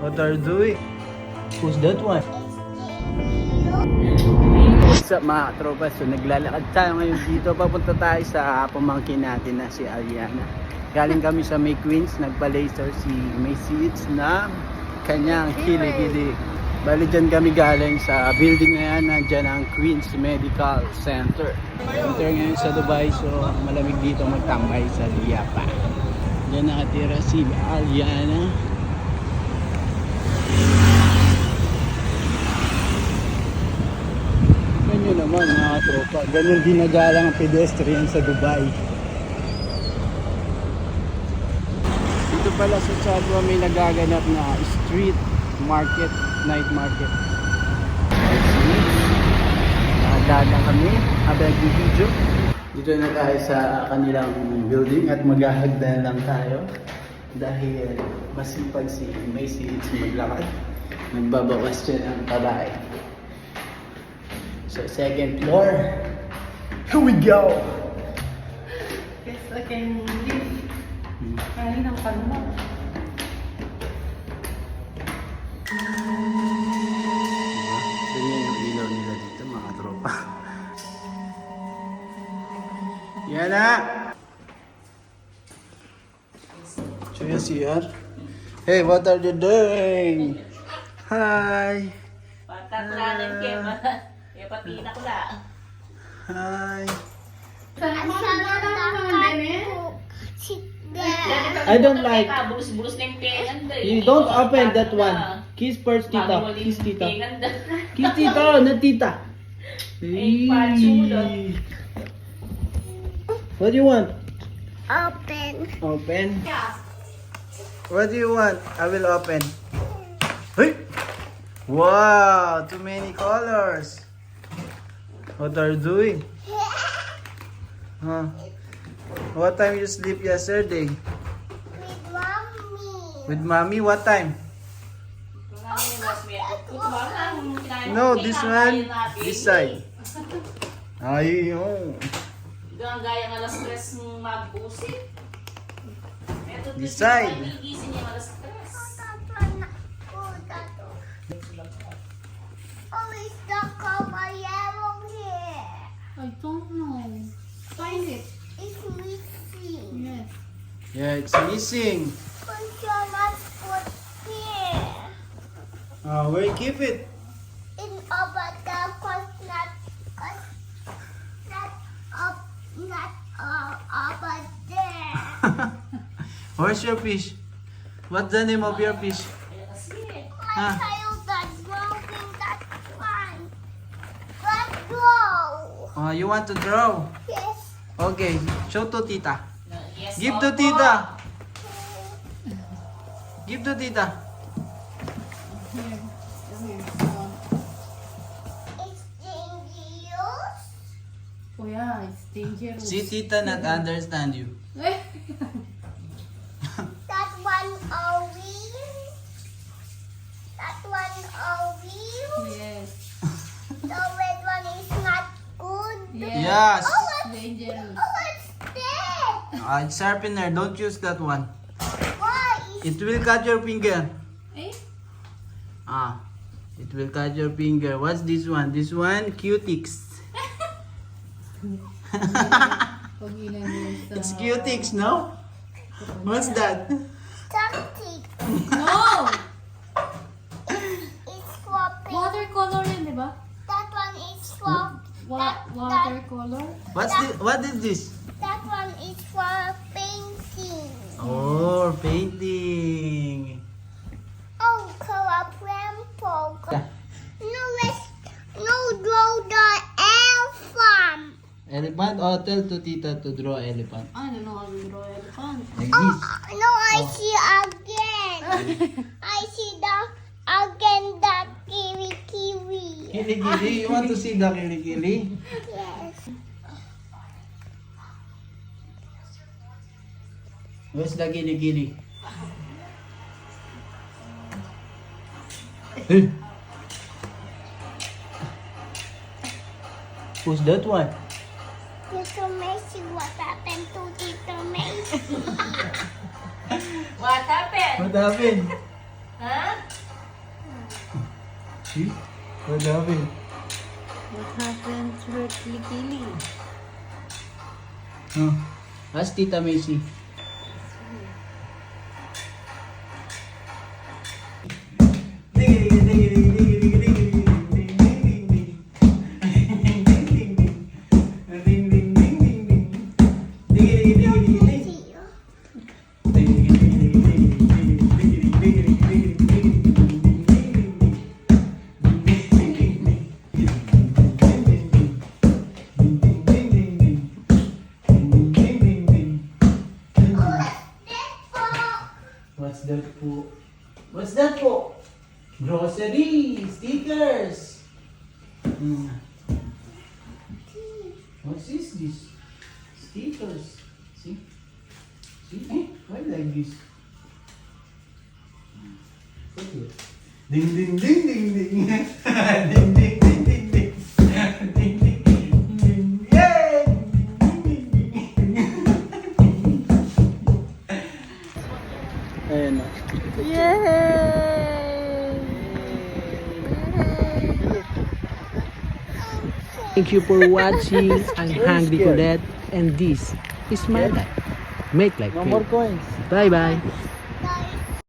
What are you doing? Who's that one? What's up mga tropa? So naglalakad tayo ngayon dito. Papunta tayo sa pamangkin natin na si Ariana. Galing kami sa May Queens. Nagpa-laser si May Seeds na kanyang kilikili. Bali dyan kami galing sa building na yan. Nandyan ang Queens Medical Center. Center ngayon sa Dubai. So malamig dito magtambay sa Liapa. Diyan nakatira si Ariana. Ganyan naman mga tropa. Ganyan ginagalang ang pedestrian sa Dubai. Dito pala sa Chadwa may nagaganap na street market, night market. Nakadalang kami habang video. Dito na tayo sa kanilang building at maghahagdan lang tayo dahil masipag si Macy si maglakad. Nagbabawas siya ng tabay. So second floor. Here we go! Yes, I can live. Kain ang kalma. Ganyan yung ilaw nila dito mga tropa. Yan na! So yung CR. Hey, what are you doing? Hi! Pagkakulanan kayo, kaya patina ko lang. Hi! I don't like- Bulus-bulus na yung penganda. You don't open that one. Kiss first, tita. Kiss, tita. Kiss, tita. Na, tita. Ay. What do you want? Open. Open. What do you want? I will open. Hey! Wow! Too many colors. What are you doing? Huh? What time you sleep yesterday? With mommy. With mommy? What time? No, this one. This side. Ay, oh. Ito ang gaya ng alas stress ng magbusit. Ito, This side. Gigising niya alas stress. Oh. Oh, it's the here. I don't know. Find it. It's missing. Yes. Yeah, it's missing. Put your mouth put here. Uh, where you keep it? In over the cause not, cause not up, not uh, over there. Where's your fish? What's the name of your fish? Kaya Uh, you want to draw? Yes. Okay, show to tita. yes, Give to tita. Give to tita. Oh. It's dangerous. Oh yeah, it's dangerous. See tita not understand you. Eh. That one are real. That one are real. yes. The red one is not good. Yes. Yes. Oh, it's, Dangerous. oh, it's dead. Uh, it's sharpener. Don't use that one. Why? It will cut your finger. Eh? Ah, it will cut your finger. What's this one? This one, sa... It's cutics, no? What's that? Tactic. No! It's pink. Watercolor yun, di ba? That one is for Wa that, that, watercolor? What's this? What is this? that one is for painting. Oh, painting. Oh, color purple. No, let's no draw the elephant. Elephant? Oh, tell to tita to draw elephant. I don't know how to draw elephant. Like Oh, this. no, I oh. see again. Kili-kili. You want to see the kili-kili? Yes. Where's the kili-kili? Hey. Who's that one? Tito Messi, what happened to Tito Messi? What happened? What happened? Ha? See? What happened? What happened to her kilikili? Huh? Ask Tita Macy. What's that po? What's that po? Grocery! Stickers! Hmm. What is this? Stickers. See? See? Eh? Why like this? Ding ding ding. ding ding ding Thank you for watching. I'm Hungry. Colette, and this is my life. Make life No more coins. Bye bye.